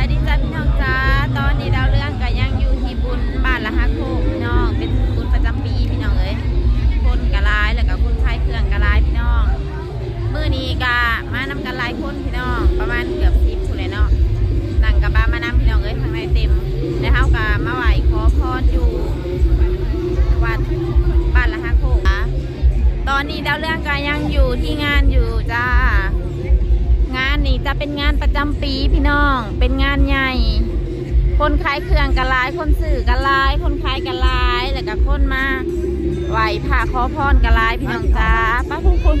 ายดีจ้าพี่น้องจ้า ตอนนี้ดาวเรื่องก็ยังอยู่ที่บุญบ้านละฮักโคกพี่น้อง เป็นบุญประจำปีพี่น้องเอ้ยคนกะลายแล้วก็คนขายเครื่องกะลายพี่น้องมื้อนี้ก็มานำกันหลายคนพี่น้อง ประมาณเกือบสิบคนเลยเนาะนั่งกับบ้านมานำพี่น้องเอ้ยข้างในเต็ม แล้วเฮาก็มาไหว้ขอพรอยู่วัดบ้านละฮักโคกอะตอนนี้ดาวเรื่องก็ยังอยู่ที่งานอยู่จ้าานนี้จะเป็นงานประจำปีพี่น้อง เป็นงานใหญ่ คนขายเครื่องกะลาย คนสื่อกะลาย คนขายกะลาย แล้วก็คนมาไหวผ่าขอพรกะลายพี่น้องจ้าป้าคุณคุณ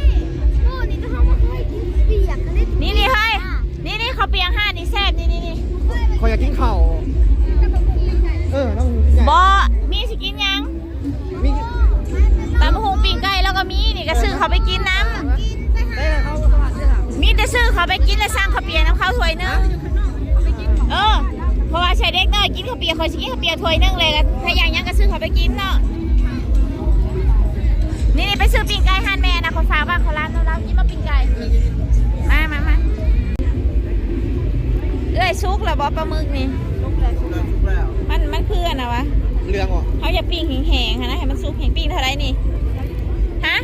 อยกินข้าวเปียกคอยสิกินข้าวเปียกถ้วยนึงเลยก็ถ้าอย่างยังก็ซื้อเขาไปกินเนาะนี่นี่ไปซื้อปิ้งไก่ฮันแม่นะคนฟ้ากบ้านเขาร้านเราเรากินมาปิ้งไก่มามามาเอ้ยซุกเหรอบอปลาหมึกนี่มันมันคืออันนะวะเรื่องอะเขาจะปิ้งแห้งๆนะให้มันซุกแห้งปิ้งเท่าไรนี่ฮะ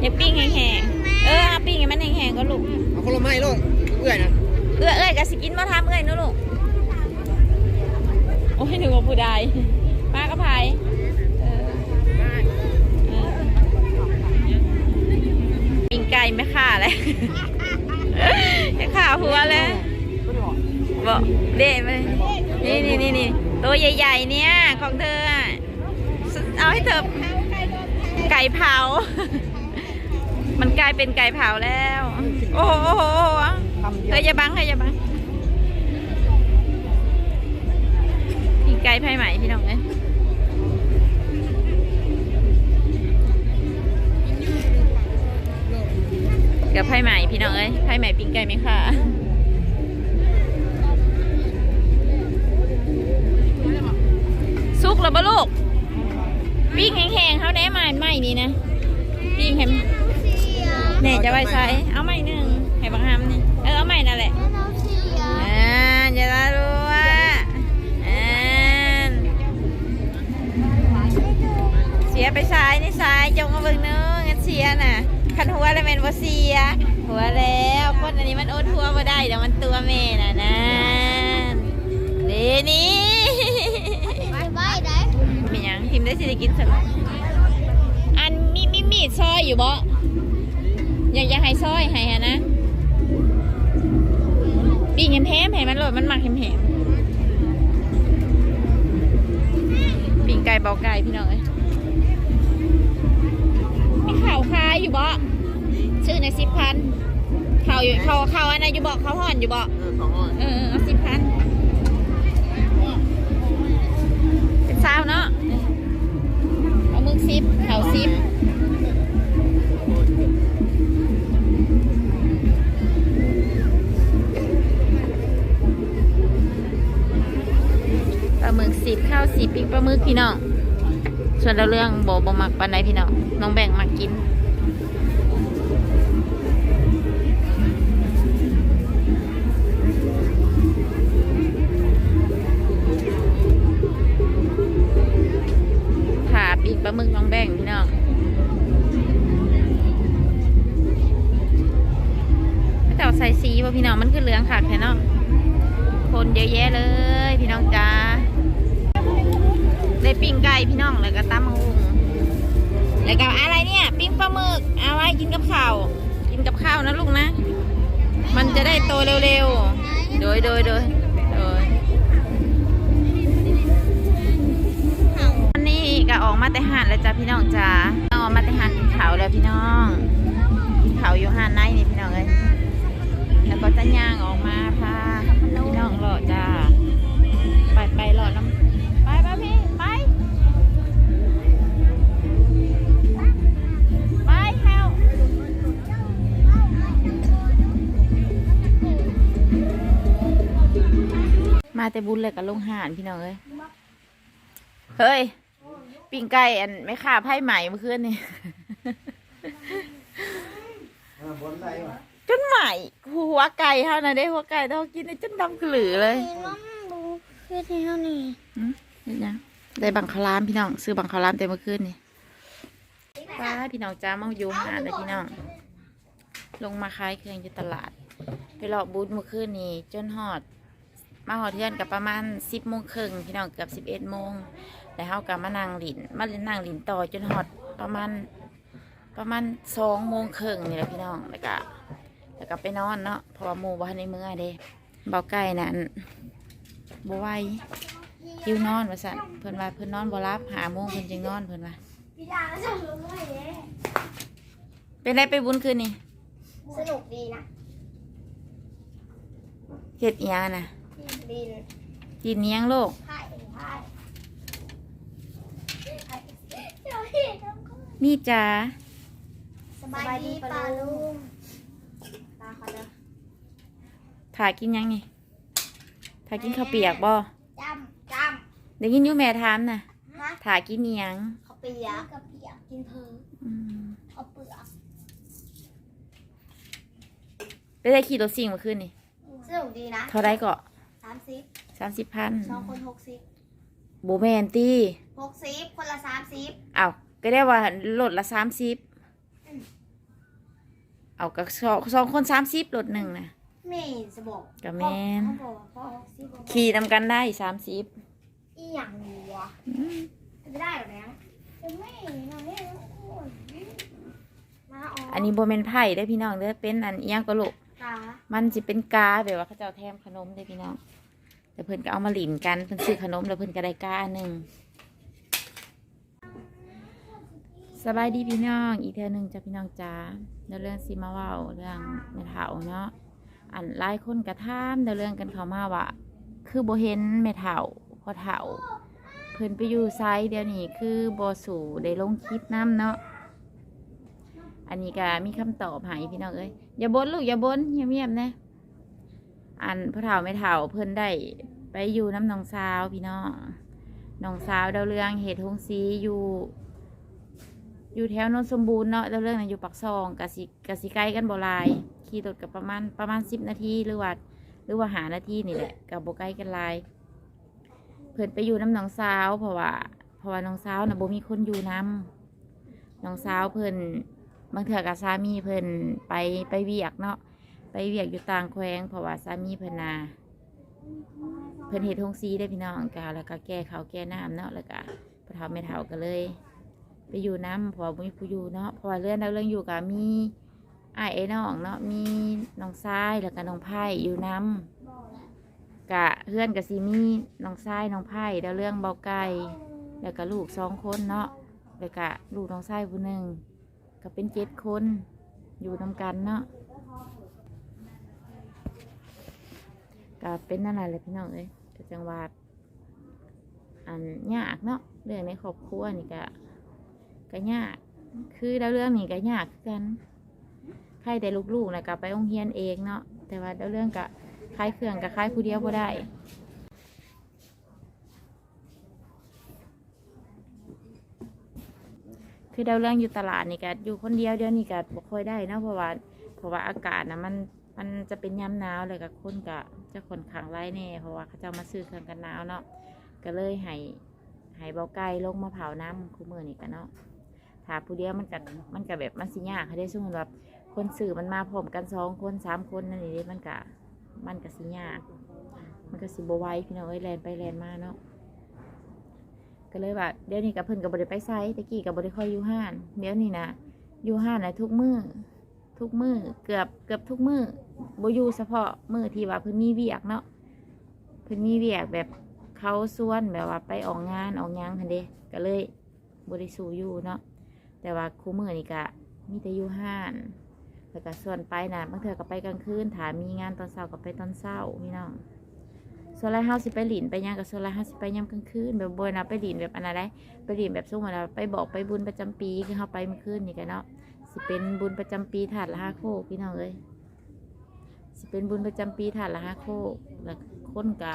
อย่าปิ้งแห้งๆเออเอาปิ้งให้มันแห้งๆก็ลูกเอาคนละไม้ลูกเอื่อยนะเอื้อเอ้ยกะสิกินมาทำเอ้ยนู้ลูกโอ้ยหนึ่งว่าผู้ใดป้ากระพายปิงไก่ไม่ฆ่าเลยจะฆ่าหัวเลยบอกเด็ไปนี่นี่นี่นี่ตัวใหญ่ๆเนี่ยของเธออะเอาให้เธอไก่เผา มันกลายเป็นไก่เผาแล้ว โอ้โหโอ้โหโอ้โหทำเดีเธยวออย่าบังเธออย่าบัง ไก่ไผ่ไหมพี่น้องเอ้ยกับไผ่ไหมพี่น้องเอ้ยไผ่ไหมปิ้งไก่ไหมคะสุกแล้วปะลูกปิ้งแห้งๆเขาแน่ใหม่ใหม่นี่นะปิ้งแห้งเสียเนี่ยจะไว้ใช้เอาใหม่หนึ่งให้บังฮัมนี่เออเอาใหม่นั่นแหละแล้วเราเสียอ่าอย่าละรัว สียไปซ้ายนี่ซ้ายจงมาเบิ่งเนึงงั้นเสียน่ะคันหัวแล้วแม่นบ่เสีย หัวแล้วคนอันนี้มันอดหัวบ่ได้เดี๋ยวมันตัวแม่น่ะนั่นเดนี่ไปไปได้มีหยังทิมได้สิได้กินสักอันมีมีมีดซอยอยู่บ่อยากอยากให้ซอยให้ฮะนะปีกแหมๆให้มันโหลดมันหมักแหมๆปีกไก่เบาไก่พี่น้องเอ้ยมีข่าวคายอยู่บ่ชื่อในสิบพันข่าวอยู่ข่าวข่าวอันไหนอยู่บ่ข่าวห่อนอยู่บ่เออสองอ้อยเออเอาสิบพันเป็นสาวเนาะเอามึกสิบข่าวสิบปลาหมึกสิบข้าวสิบปิ้งปลาหมึกพี่น้อง ส่วนเราเรื่องโบบมักปันใดพี่น้องน้องแบ่งมากินขาปีกปลาหมึกน้องแบ่งพี่น้องแต่ว่าใส่สีว่าพี่น้องมันคือเหลืองขักแค่เนาะคนเยอะแยะเลย พี่น้องจ้า ได้ปิ้งไก่พี่น้องแล้วก็ตำมะฮุงแล้วก็อะไรเนี่ย ปิ้งปลาหมึกเอาไว้กินกับข้าวกินกับข้าวนะลูกนะ มันจะได้โตเร็วๆ โดยโดยโดยโดยวันนี้ก็ออกมาแต่หาดแล้วจ้าพี่น้องจ้าออกมาแต่หาดกินเขาวแล้วพี่น้องกินเขาวอยู่หาดในนี่พี่น้องเลยแล้วก็จะย่างออกมาพาพี่น้องหล่อจ้า แต่บุญเลยกับลงหานพี่น้องเลยเฮ้ยปิ้งไก่อันไม่ขาไพ่ใหม่เมื่อคืนนี่บนได้ป่ะจนใหม่หัวไก่เท่านั้นได้หัวไก่เท่ากินได้จนดำกลือเลยมีน้องดูเพื่อนที่เท่านี้อืมเห็นยังได้บังคลามพี่น้อง ซื้อบังคลามเต็มเมื่อคืนนี่ป้าพี่น้องจ้ามาอยู่หาเลยพี่น้อง ลงมาขายเครื่องอยู่ตลาด ไปรอบูธเมื่อคืนนี้จนหอด มาหอดเทือนกับประมาณสิบโมงครึ่งพี่น้องเกือบสิบเอ็ดโมงแล้วเขากับมานั่งหลินมาเล่นนั่งหลินต่อจนหอดประมาณประมาณสองโมงครึ่งนี่แหละพี่น้องแล้วก็แล้วก็ไปนอนเนาะเพราะว่าหมู่บ้านในเมืองเด้เบาไก่นั่นบไหวหิวนอนว่าสั่นเพิ่นว่าเพิ่นนอนบ่รับหาโมงเพิ่นจึงนอนเพิ่นว่าพี่ดาก็จะรู้ว่าเย้เป็นไรไปบุญคืนนี่สนุกดีนะเฮ็ดอีหยังน่ะ ดีเลยกินเนียงโลกไพ่ไพ่เดี๋ยวเห็นแล้วก็นี่จ้าสบายดีปาลุงตาเขาเด้อถ่ากินหยังนี่ถ่ากินข้าวเปียกบ่จำจได้ยินอยู่แม่ถามน่ะำฮะถ่ากินอีหยังเขาเปียกกับเปียกกินเพออืมเขาเปลือกไปได้ขี่รถสิ่งเมื่อคืนนี่สนุกดีนะเท่าไรก็ สามสิบสามสิบพันสองคนหกสิบโบแมนตี้หกสิบคนละสามสิบเอาก็ได้ว่าลดละสามสิบเอากับสองสองคนสามสิบลดหนึ่งนะไม่จะบอกก็แม่นเขาบอกว่าพ่อหกสิบบอกขี่นำกันได้สามสิบอีหยังวะจะได้หรอแม่จะไม่เราไม่มาอ๋ออันนี้โบแมนไผ่ได้อพี่น้องเด้อเป็นอันเอียงก็ลูก ตามันจะเป็นกาแบบว่าเขาจะเอาแทมขนมได้พี่น้องแต่เพิ่อนก็เอามาหลินกันเพิ่นซื้อขนมแล้วเพิ่อนก็ได้กาหนึ่งสบายดีพี่น้อง อีกเท่านึงจ้ะพี่น้องจ้าเดี๋ยวเรื่องซีมาว่าเรื่องแม่เฒ่าเนาะอันหลายคนกระทามเดี๋ยวเรื่องกันเขามาว่าคือโบเห็นแม่เฒ่าพอเฒ่าเพิ่อนไปอยู่ไซส์เดี๋ยวนี้คือโบสู่ได้ลงคลิปน้ำเนาะอันนี้ก็มีคำตอบให้พี่น้องเอ้ย อย่าบ่นลูกอย่าบ่นเงียบๆนะ อันพ่อเฒ่าแม่เฒ่าเพิ่นได้ไปอยู่น้ำหนองสาวพี่น้องหนองสาวดาวเรืองเหตุทงสีอยู่ อยู่แถวโนนสมบูรณ์เนาะดาวเรืองนะอยู่ปักซองกะสิกะสิใกล้กันบ่ลาย ขี่รถกับประมาณประมาณสิบนาทีหรือว่าหรือว่าหานาทีนี่แหละกับบ่ใกล้กันลาย เพิ่นไปอยู่น้ำหนองสาวเพราะว่าเพราะว่าน้องสาวน่ะบ่มีคนอยู่น้ำน้องสาวเพิ่น บางเถื่อกับสามีเพิ่นไปไปเวียกเนาะไปเวียกอยู่ต่างแขวงเพราะว่าสามีเพิ่นนาเพิ่นเฮ็ดทงซีได้พี่น้องกาแล้วก็แก้เขาแก้น้ำเนาะแล้วก็พอเฒ่าไม่เฒ่าก็เลย ไปอยู่น้ำเพราะว่าบ่มีผู้อยู่เนาะเพราะเรื่องดาวเรื่องอยู่กับมีอ้ไอ้น้องเนาะมีน้องทรายแล้วก็น้องไผ่อยู่น้ำกะเพื่อนกะซีมีน้องชายน้องไผ่ดาวเรื่องเบาไก่แล้วก็ลูกสองคนเนาะแล้วก็ลูกน้องชายผู้หนึ่ง ก็เป็นเจ็ดคนอยู่นำกันเนาะก็เป็นนั่นแหละพี่น้องเอ้ยก็จังหวัดอันยากเนาะเรื่องในครอบครัวนี่ก็ก็ยากคือดาวเรื่องนี่ก็ยากคือกันใครแต่ลูกๆนะก็ไปโรงเรียนเองเนาะแต่ว่าดาวเรื่องก็คลายเครื่องกับคลายผู้เดียวบ่ได้ คือดาวเรื่องอยู่ตลาดนี่ก็อยู่คนเดียวเดี๋ยวนี้ก็บ่ค่อยได้นะเพราะว่าเพราะว่าอากาศนะมันมันจะเป็นยามหนาวเลยกับคนก็จะค่อนข้างไล่แน่เพราะว่าเขาจะมาซื้อเครื่องกันหนาวเนาะก็เลยให้ให้เบาไก่ลงมาเผาน้ำคู่มือนี่กันเนาะถ้าผู้เดียวมันก็มันก็แบบมันสิยากเขาได้สมมติว่าคนสื่อมันมาพร้อมกันสองคนสามคนนั่นนี่มันก็มันก็สิยากมันก็สิบไวพี่น้องเอ้ยแลนไปแลนมาเนาะ ก็เลยว่าเดี๋ยวนี้กับเพิ่นกับบริไปไซตะกี้กับบริคอยอยู่ห้านเดี๋ยวนี้นะอยู่ห้านนะทุกมือทุกมือเกือบเกือบทุกมือบอยู่เฉพาะมือที่ว่าเพิ่นมีเวียกเนาะเพิ่นมีเวียกแบบเขาส่วนแบบว่าไปออกงานออกยังหันเดก็เลยบริสูอยู่เนาะแต่ว่าคู่มือนี่ก็มีแต่อยู่ห้านแล้วก็ส่วนไปนะบางเทื่อก็ไปกลางคืนถามีงานตอนเช้าก็ไปตอนเช้าพี่น้อง ส่วนไรเฮาสิไปหลินไปหยังกับส่วนไรเฮาสิไปยามกลางคืนแบบบนนะไปหลินแบบอันนั้นได้ไปหลินแบบสุ่มอะไรไปบอกไปบุญประจำปีคือเฮาไปเมื่อคืนนี่กันเนาะสิเป็นบุญประจำปีถาดละห้าโคกพี่น้องเอ้ยสิเป็นบุญประจำปีถาดละห้าโคกแล้วคนกะ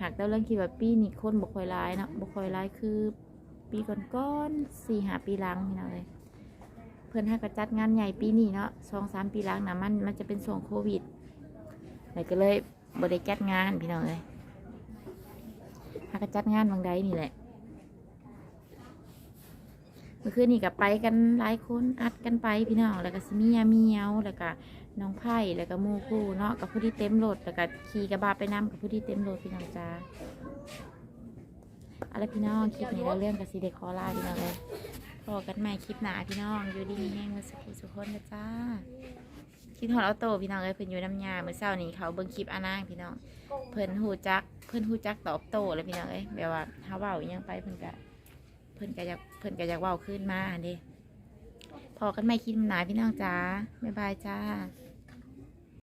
หากแต่เรื่องคิดว่าปีนี้คนบ่คอยร้ายเนาะบ่คอยร้ายคือ ปีก่อนๆสี่หาปีหลังพี่น้องเอ้ยเพิ่นห้กระจัดงานใหญ่ปีนี้เนาะสองสามปีหลังนะมันมันจะเป็นช่วงโควิดเลยก็เลยบริจัดงานพี่น้องเลยากจัดงานบางใดนี่แหละ เมื่อคืนนี่กับไปกันหลายคนอัดกันไปพี่น้อง แล้วก็ซิมียาเมียวแล้วก็น้องไผ่แล้วก็มูคู่เนาะกับผู้ที่เต็มรถแล้วก็ขี่กระบะไปนํกับผู้ที่เต็มรถพี่น้องจ้าอาละพี่น้องคลิปนี้เราเรื่องกับซีเดคอลาพี่น้องเลยพอกันใหม่คลิปหนาพี่น้องอยู่ดีมีแห้งมาสุขสุขคนนะจ้า คิดหอดเอาโตพี่น้องเลยเพิ่นอยู่น้ำยาเมื่อเช้านี้เขาเบิ่งคลิปอานางพี่น้อง เพิ่นหูจัก เพิ่นหูจักตอบโต้เลยพี่น้องเอ้ยแบบว่าเฮาเว้าอิหยังไปเพิ่นก็เพิ่นก็อยากเพิ่นก็อยากเว้าขึ้นมาอันเด้พอกันไม่คิดหนาพี่น้องจ้าบ๊ายบายจ้าบ